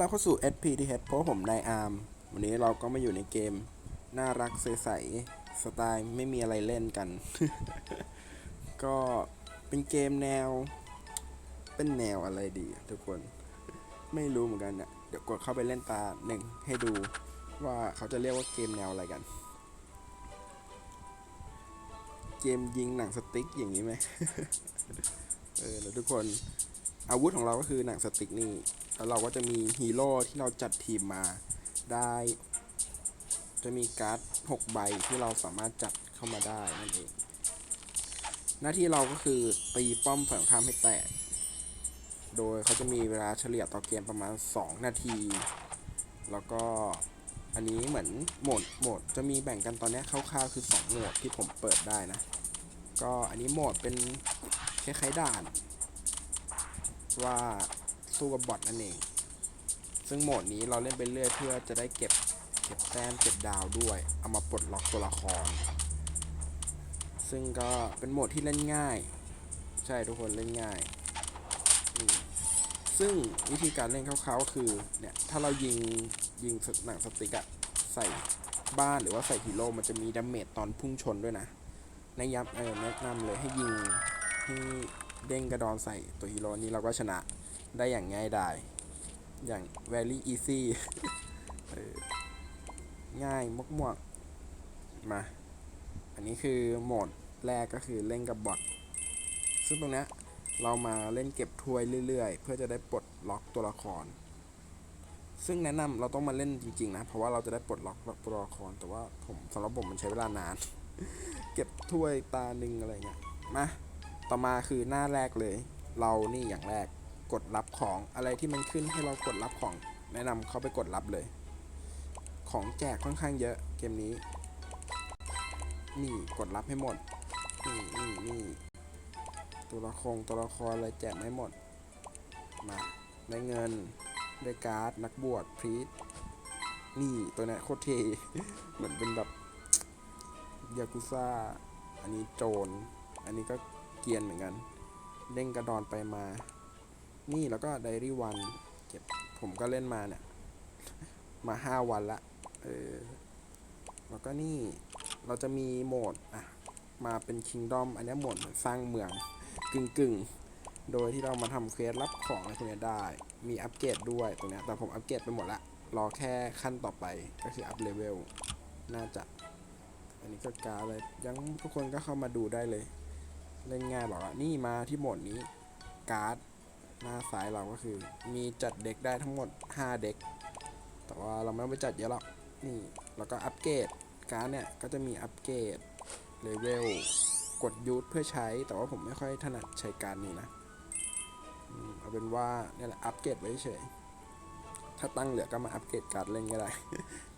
เราเข้าสู่ SPTH เพราะผมนายอาร์มวันนี้เราก็มาอยู่ในเกม น่ารักใสๆสไตล์ไม่มีอะไรเล่นกัน ก็เป็นเกมแนว เป็นแนวอะไรดี ทุกคนไม่รู้เหมือนกันนะเดี๋ยวกดเข้าไปเล่นตาหนึ่งให้ดูว่าเขาจะเรียกว่าเกมแนวอะไรกัน เกมยิงหนังสติ๊กอย่างนี้ไหมเออแล้วทุกคนอาวุธของเราก็คือหนังสติ๊กนี่ แล้วเราก็จะมีฮีโร่ที่เราจัดทีมมาได้ จะมีการ์ด 6 ใบที่เราสามารถจัดเข้ามาได้นั่นเอง หน้าที่เราก็คือตีป้อมฝั่งข้ามให้แตก โดยเขาจะมีเวลาเฉลี่ยต่อเกมประมาณ 2 นาที แล้วก็อันนี้เหมือนโหมดโหมดจะมีแบ่งกันตอนนี้คร่าวๆคือ 2 โหมดที่ผมเปิดได้นะ ก็อันนี้โหมดเป็นคล้ายๆด่าน ว่า สู้กับบอทนั่นเอง ซึ่งโหมดนี้เราเล่นไปเรื่อยเพื่อจะได้เก็บเก็บแต้มเก็บดาวด้วย เอามาปลดล็อกตัวละคร ซึ่งก็เป็นโหมดที่เล่นง่าย ใช่ทุกคนเล่นง่ายซึ่งวิธีการเล่นคร่าวๆก็คือเนี่ยถ้าเรายิงยิงหนังสติกอะใส่บ้านหรือว่าใส่ฮีโร่มันจะมีดาเมจตอนพุ่งชนด้วยนะในะยับเออแนะนำเลยให้ยิงให้เด้งกระดอนใส่ตัวฮีโร่นี้เราก็ชนะ ได้อย่างง่ายดาย อย่าง very easy ง่ายมากๆมา อันนี้คือโหมดแรกก็คือเล่นกับบอทซึ่งตรงนี้เรามาเล่นเก็บถ้วยเรื่อยๆ เพื่อจะได้ปลดล็อกตัวละคร ซึ่งแนะนำเราต้องมาเล่นจริงๆนะ เพราะว่าเราจะได้ปลดล็อกตัวละคร แต่ว่าผมสำหรับผมมันใช้เวลานาน เก็บถ้วยตาหนึ่งอะไรเงี้ย มา ต่อมาคือหน้าแรกเลย เรานี่อย่างแรก กดรับของอะไรที่มันขึ้นให้เรากดรับของ แนะนำเขาไปกดรับเลย ของแจกค่อนข้างเยอะเกมนี้ นี่กดรับให้หมด นี่นี่นี่ตัวละครตัวละครอะไรแจกไม่หมด มาได้เงินได้การ์ดนักบวชพรีตนี่ตัวนี้โคตรเท่เหมือนเป็นแบบยากุซ่า อันนี้โจร อันนี้ก็เกียนเหมือนกันเด้งกระดอนไปมา นี่แล้วก็ไดรี่วันเก็บผมก็เล่นมาเนี่ย มาห้าวันละ เออ แล้วก็นี่เราจะมีโหมด อะ มาเป็นคิงดอมอันนี้โหมดเหมือนสร้างเมืองกึ่งกึ่งๆโดยที่เรามาทำเควสรับของอะไรพวกนี้ได้ มีอัปเกรดด้วยตรงเนี้ยแต่ผมอัปเกรดไปหมดละ รอแค่ขั้นต่อไปก็คืออัพเลเวล น่าจะ อันนี้ก็การเลยยังทุกคนก็เข้ามาดูได้เลย เล่นง่ายบอกว่านี่มาที่โหมดนี้การ์ด หน้าซ้ายเราก็คือ มีจัดเด็กได้ทั้งหมด 5 เด็ก แต่ว่าเราไม่ต้องไปจัดเยอะหรอก นี่ แล้วก็อัปเกรดการ์ดเนี่ย ก็จะมีอัปเกรดเลเวล กดยูทเพื่อใช้ แต่ว่าผมไม่ค่อยถนัดใช้การนี้นะเอาเป็นว่าเนี่ยแหละอัปเกรดไว้เฉย ถ้าตั้งเหลือก็มาอัปเกรดการ์ดเล่นก็ได้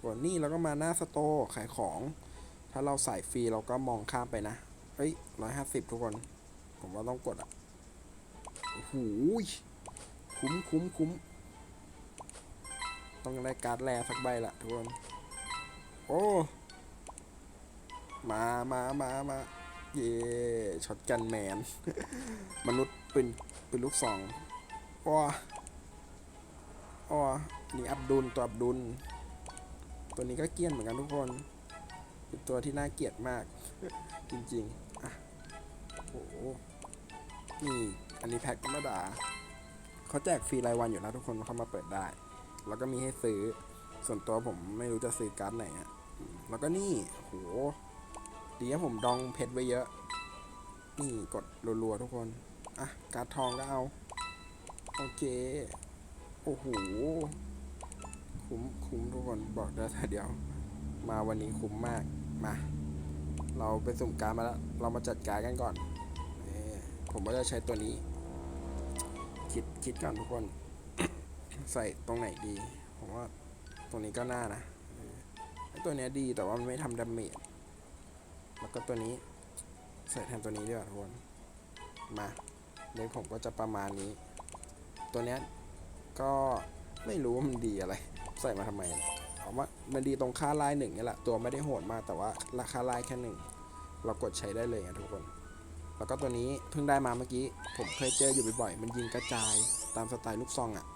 วันนี้เราก็มาหน้าสโตร์ขายของ ถ้าเราใส่ฟรีเราก็มองข้ามไปนะ เฮ้ยร้อยห้าสิบทุกคน ผมว่าต้องกดอะ หยคุ้มคุ้มคุ้มต้องได้การ์ดแรสักใบละทุกคน โอ้ มามามามาเย่ช็อตกันแมน มนุษย์เป็นเป็นลูกสองว้าว้านี่อับดุลตัวอับดุล ตัวนี้ก็เกรียนเหมือนกันทุกคน เป็นตัวที่น่าเกลียดมาก จริงๆ อะ โอ้โหนี่ อันนี้แพ็คธรรมดาเขาแจกฟรีรายวันอยู่นะทุกคนเข้ามาเปิดได้ แล้วก็มีให้ซื้อ ส่วนตัวผมไม่รู้จะซื้อการ์ดไหนอะแล้วก็นี่โหดีนะผมดองเพชรไว้เยอะ นี่กดรัวๆทุกคน อะ การ์ดทองก็เอา โอเค โอ้โห คุ้มคุ้มทุกคนบอกได้แต่เดียว มาวันนี้คุ้มมาก มา เราไปสุ่มการดมาแล้ว เรามาจัดการกันก่อน ผมว่าจะใช้ตัวนี้ คิดคิดก่อนทุกคน ใส่ตรงไหนดี ผมว่าตรงนี้ก็น่านะตัวนี้ดีแต่ว่ามันไม่ทำดาเมจแล้วก็ตัวนี้ใส่แทนตัวนี้ดีกว่าทุกคน มาเล็กผมก็จะประมาณนี้ ตัวนี้ก็ไม่รู้ว่ามันดีอะไร ใส่มาทำไมนะเอาว่ามันดีตรงค่าลายหนึ่งนี่แหละ ตัวไม่ได้โหดมากแต่ว่าราคาลายแค่หนึ่ง เรากดใช้ได้เลยไงทุกคน แล้วก็ตัวนี้เพิ่งได้มาเมื่อกี้ ผมเคยเจออยู่บ่อยๆ มันยิงกระจายตามสไตล์ลูกซองอะ่ะ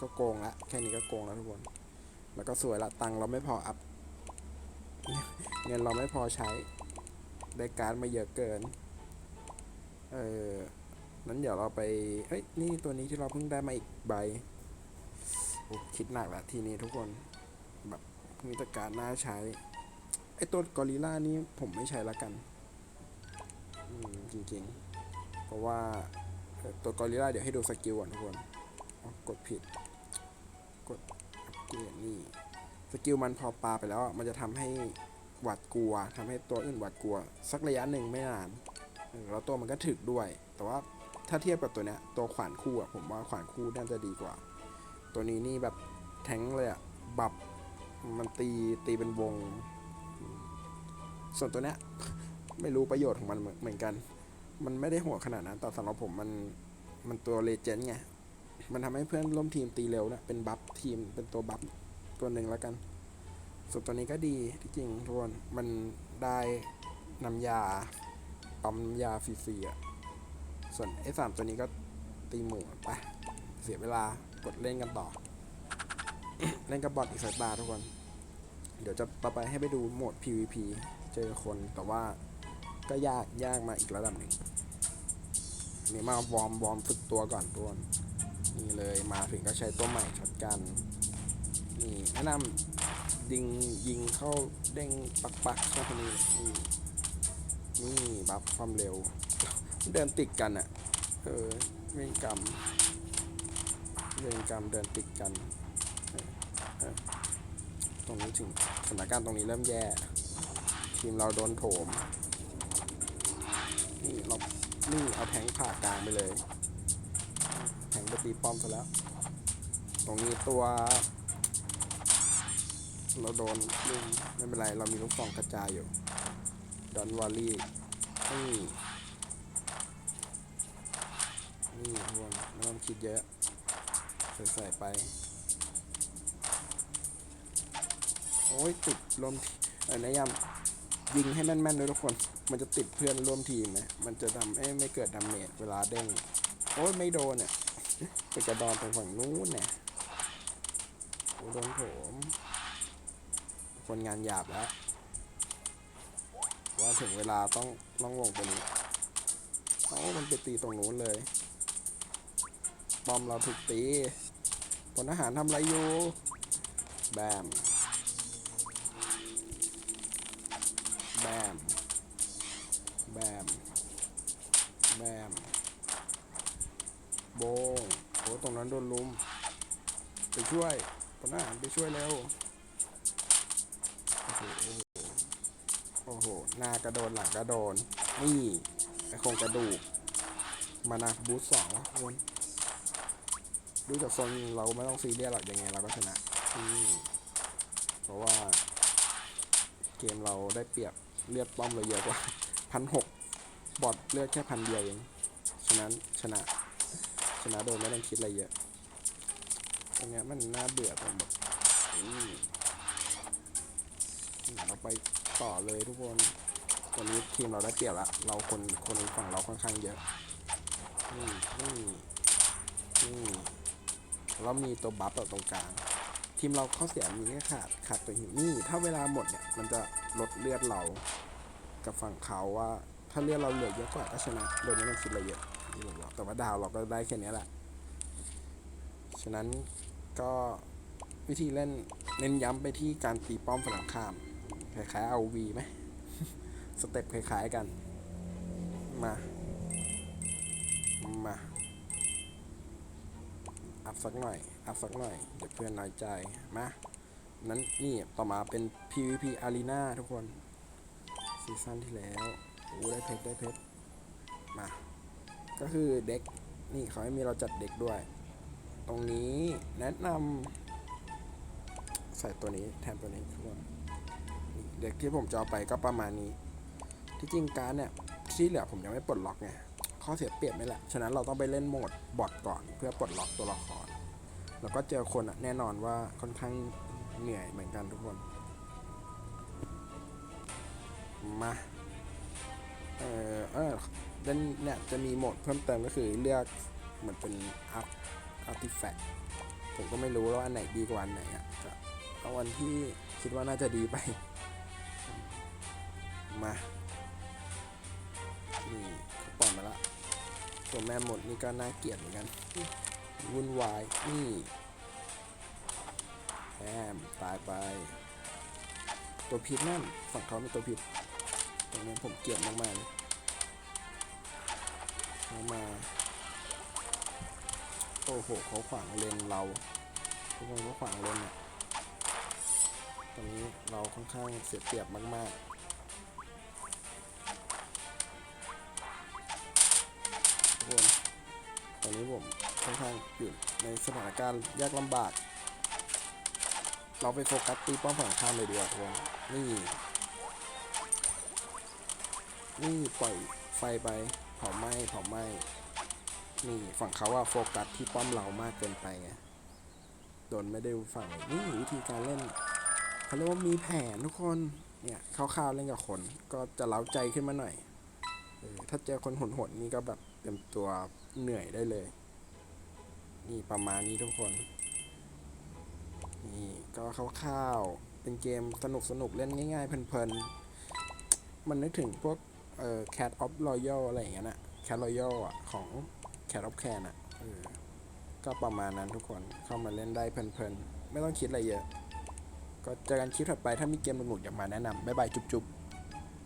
ก็โกงละแค่นี้ก็โกงแล้วทุกคน แล้วก็สวยละตังเราไม่พออัพ เงินเราไม่พอใช้ ได้การ์ดมาเยอะเกิน เออนั้นเดี๋ยวเราไปเอ้ย นี่ตัวนี้ที่เราเพิ่งได้มาอีกใบโอ้คิดหนักละทีนี้ทุกคน แบบมีแตการดน่าใช้ ไอตัวกอริลลานี่ผมไม่ใช้ละกัน จริงๆ เพราะว่าตัวกอริลลาเดี๋ยวให้ดูสกิลก่อนทุกคนกดผิด กดเกรดนี่ สกิลมันพอปาไปแล้วมันจะทำให้หวาดกลัวทำให้ตัวอื่นหวาดกลัว สักระยะหนึ่งไม่นาน แล้วตัวมันก็ถึกด้วย แต่ว่าถ้าเทียบกับตัวเนี้ยตัวขวานคู่อะผมว่าขวานคู่น่าจะดีกว่า ตัวนี้นี่แบบแทงเลยอะบับมันตีตีเป็นวง ส่วนตัวเนี้ย ไม่รู้ประโยชน์ของมันเหมือนกัน มันไม่ได้หัวขนาดนั้นแต่สำหรับผมมันมันตัวเลเจนด์ไง มันทำให้เพื่อนร่วมทีมตีเร็วนะเป็นบัฟทีมเป็นตัวบัฟตัวหนึ่งแล้วกันส่วนตัวนี้ก็ดีที่จริงทุกคนมันได้น้ำยาปั๊มยาฟรีๆอะส่วนไอ้สามตัวนี้ก็ตีหมู่ไปเสียเวลากดเล่นกันต่อ เล่นกับบอทอีกสักตาทุกคน เดี๋ยวจะต่อไปให้ไปดูโหมด PVP เจอคนแต่ว่า ก็ยากยากมาอีกระดับหนึ่งนี่มาวอร์มวอร์มฝึกตัวก่อนตัวนี่เลยมาถึงก็ใช้ตัวใหม่ช็อตกันนี่แนะนำยิงยิงเข้าเด้งปักปักๆเข้าคนนี้นี่นี่บัฟความเร็ว เดินติดกันอะ่ะเออเวรกรรมเวรกรรมเดินติดกันตรงนี้ถึงสถานการณ์ตรงนี้เริ่มแย่ ทีมเราโดนโถม นี่เรานี่เอาแทงผ่ากลางไปเลย แทงไปตีป้อมซะแล้ว ตรงนี้ตัว เราโดนลุงไม่เป็นไร เรามีลูกฟองกระจายอยู่ดอนวอลลี่นี่นี่ทุกคนไม่ต้องคิดเยอะ ใส่ไป โอ้ยติดลมเออแนะนำยิงให้แม่นๆด้วยทุกคน มันจะติดเพื่อนร่วมทีมนะ มันจะทำให้ไม่เกิดดาเมจเวลาเด้ง โอ้ยไม่โดนเนี่ยไปกระดอนตรงฝั่งนู้นเนี่ยโอ้โดนโถม คนงานหยาบแล้ว ว่าถึงเวลาต้องต้องวงตัวนี้เอ้ามันไปตีตรงนู้นเลยปอมเราถูกตีพลทหารทำอะไรอยู่ แบม แบม โบงโอ้ตรงนั้นโดนลุม ไปช่วยพลทหารไปช่วยเร็วโอ้โหโอ้โห หน้ากระโดนหลังกระโดน นี่ไอโครงกระดูก มานาบูทสองวนดูจากทรงเราไม่ต้องซีเรียสหรอกยังไงเราก็ชนะอืมเพราะว่า เกมเราได้เปรียบเลือดป้อมเราเยอะกว่าพันหกบอดเลือดแค่พันเดียวเอง ฉะนั้นชนะ ชนะโดยไม่ต้องคิดอะไรเยอะตรงเนี้ยมันน่าเบื่อไปหมดเราไปต่อเลยทุกคนวันนี้ทีมเราได้เปรียบละ เราคนคนฝั่งเราค่อนข้างเยอะ นี่นี่นี่เรามีตัวบัฟแบบตรงกลาง ทีมเราเข้าเสียมีแค่ขาดขาดตัวหิวนี่ ถ้าเวลาหมดเนี่ย มันจะลดเลือดเรา กับฝั่งเขาว่า ถ้าเลือดเราเหลือเยอะกว่าก็ชนะ โดยไม่ต้องคิดอะไรเยอะ ที่ผมบอกแต่ว่าดาวเราก็ได้แค่นี้แหละ ฉะนั้นก็วิธีเล่นเน้นย้ำไปที่การตีป้อมฝั่งตรงข้ามคล้ายๆเอาวีไหมสเต็ปคล้ายๆกัน มา มา อัพสักหน่อย อัพสักหน่อย เดี๋ยวเพื่อนน้อยใจ มานั้นนี่ต่อมาเป็น PVP Arena ทุกคน ซีซั่นที่แล้วโอ้ได้เพชรได้เพชร มา ก็คือเด็กนี่เขาให้มีเราจัดเด็กด้วย ตรงนี้แนะนำใส่ตัวนี้แทนตัวนี้ทุกคนเด็กที่ผมจะเอาไปก็ประมาณนี้ ที่จริงการเนี่ยที่เหลือผมยังไม่ปลดล็อกไงข้อเสียเปรียบไม่แหละ ฉะนั้นเราต้องไปเล่นโหมดบอทก่อนเพื่อปลดล็อกตัวละคร แล้วก็เจอคนอะแน่นอนว่าค่อนข้างเหนื่อยเหมือนกันทุกคน มา เออเออ เล่นเนี่ยจะมีโหมดเพิ่มเติมก็คือเลือกเหมือนเป็นอัพอาร์ติแฟกต์ผมก็ไม่รู้ววาอันไหนดีกว่าอันไหนอะก็เอาวันที่คิดว่าน่าจะดีไป มานี่เขาปล่อยมาละตัวแม่หมดนี่ก็น่าเกลียดเหมือนกัน วุ่นวาย นี่แอมตายไป ตัวพิษนั่น ฝั่งเขาเป็นตัวพิษตรงนี้ผมเกลียดมากๆเลย เขามา โอ้โหเขาขวางเลนเรา ทุกคนเขาขวางเลนเนี่ยตอนนี้เราค่อนข้างเสียเปรียบมากๆทุกคนตอนนี้ผมค่อนข้างอยู่ในสถานการณ์ยากลำบาก เราไปโฟกัสตีป้อมฝั่งข้ามเลยดีกว่าทุกคนนี่ นี่ปล่อย ไฟไปเผาไหม้เผาไหม้นี่ฝั่งเขาอะโฟกัสที่ป้อมเรามากเกินไปไงโดนไม่ได้ฝั่งนี่วิธีการเล่นเขาเรียกว่ามีแผนทุกคนเนี่ยคร่าวๆเล่นกับคนก็จะเล้าใจขึ้นมาหน่อยออถ้าเจอคนหดๆนี่ก็แบบเต็มตัวเหนื่อยได้เลย นี่ประมาณนี้ทุกคนนี่ก็คร่าวๆเป็นเกมสนุกสนุกๆเล่นง่าย ๆ เพลินๆมันนึกถึงพวก เอ่อ Cat of Royal อะไรอย่างเงี้ยนะ Cat Royal อะ ของ Cat of Can อะเออก็ประมาณนั้นทุกคนเข้ามาเล่นได้เพลินๆ ไม่ต้องคิดอะไรเยอะ ก็เจอกันคลิปถัดไปถ้ามีเกมสนุกอยากมาแนะนำบ๊ายบายจุ๊บๆ